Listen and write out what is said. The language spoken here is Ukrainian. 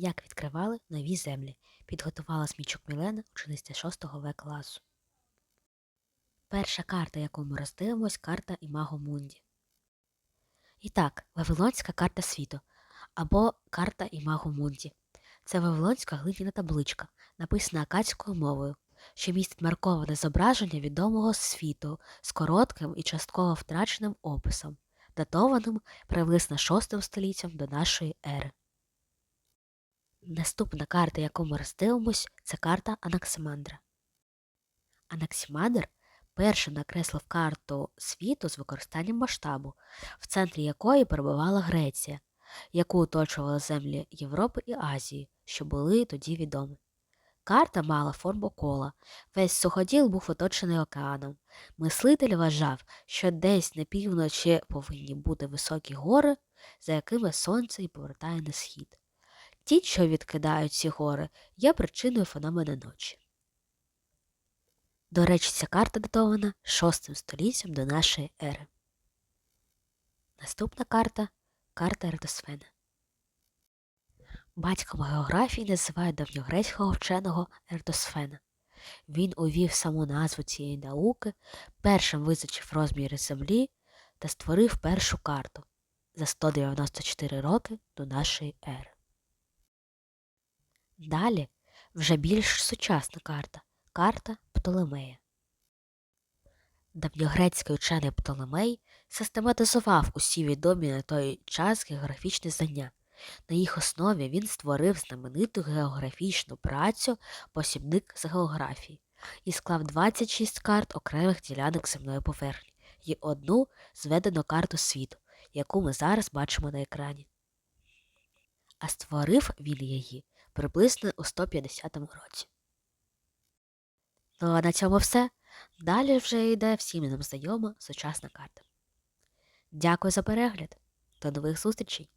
Як відкривали нові землі, підготувала Смічук Мілена, учениця 6 В класу. Перша карта, яку ми роздивимось, карта Імаго Мунді. І так, Вавилонська карта світу або карта Імаго Мунді. Це Вавилонська глиняна табличка, написана акадською мовою, що містить марковане зображення відомого світу з коротким і частково втраченим описом, датованим приблизно 6 століттям до нашої ери. Наступна карта, яку ми роздивимось, це карта Анаксимандра. Анаксимандр першим накреслив карту світу з використанням масштабу, в центрі якої перебувала Греція, яку оточували землі Європи і Азії, що були тоді відомі. Карта мала форму кола, весь суходіл був оточений океаном. Мислитель вважав, що десь на півночі повинні бути високі гори, за якими сонце і повертає на схід. Ті, що відкидають ці гори, є причиною феномена ночі. До речі, ця карта датована 6 століттям до нашої ери. Наступна карта карта Ератосфена. Батьком географії називають давньогрецького вченого Ератосфена. Він увів саму назву цієї науки, першим визначив розміри Землі та створив першу карту за 194 роки до нашої ери. Далі вже більш сучасна карта карта Птолемея. Давньогрецький учений Птолемей систематизував усі відомі на той час географічні знання. На їх основі він створив знамениту географічну працю Посібник з географії і склав 26 карт окремих ділянок земної поверхні і одну зведену карту світу, яку ми зараз бачимо на екрані. А створив він її приблизно у 150 році. Ну а на цьому все. Далі вже йде всім нам знайома сучасна карта. Дякую за перегляд. До нових зустрічей!